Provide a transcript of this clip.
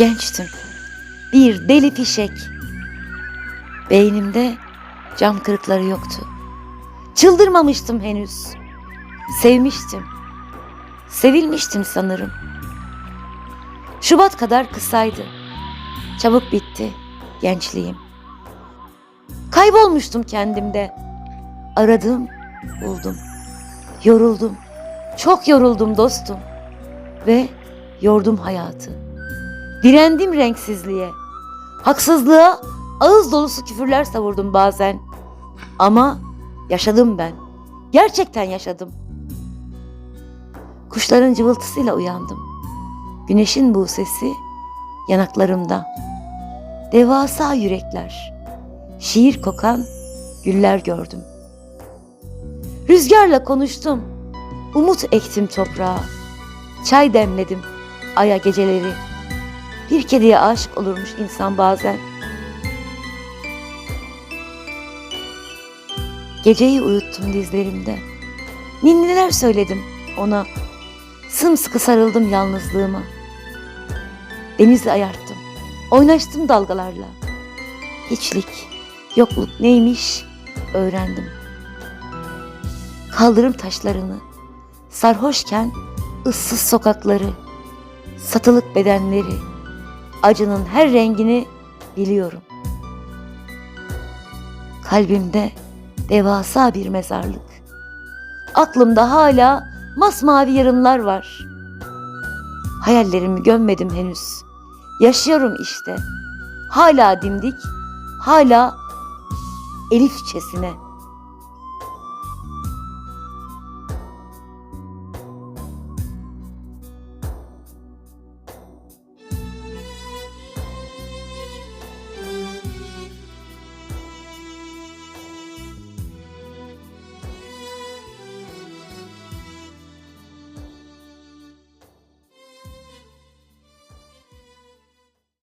Gençtim. Bir deli fişek. Beynimde cam kırıkları yoktu. Çıldırmamıştım henüz. Sevmiştim. Sevilmiştim sanırım. Şubat kadar kısaydı. Çabuk bitti gençliğim. Kaybolmuştum kendimde. Aradım, buldum. Yoruldum. Çok yoruldum dostum. Ve yordum hayatı. Direndim renksizliğe. Haksızlığa ağız dolusu küfürler savurdum bazen. Ama yaşadım ben. Gerçekten yaşadım. Kuşların cıvıltısıyla uyandım. Güneşin bu sesi yanaklarımda. Devasa yürekler. Şiir kokan güller gördüm. Rüzgarla konuştum. Umut ektim toprağa. Çay demledim aya geceleri. Bir kediye aşık olurmuş insan bazen. Geceyi uyuttum dizlerimde. Ninniler söyledim ona. Sımsıkı sarıldım yalnızlığıma. Denizi ayarttım. Oynaştım dalgalarla. Hiçlik, yokluk neymiş öğrendim. Kaldırım taşlarını, sarhoşken ıssız sokakları, satılık bedenleri, acının her rengini biliyorum. Kalbimde devasa bir mezarlık. Aklımda hala masmavi yarınlar var. Hayallerimi gömmedim henüz. Yaşıyorum işte. Hala dimdik, hala elifçesine.''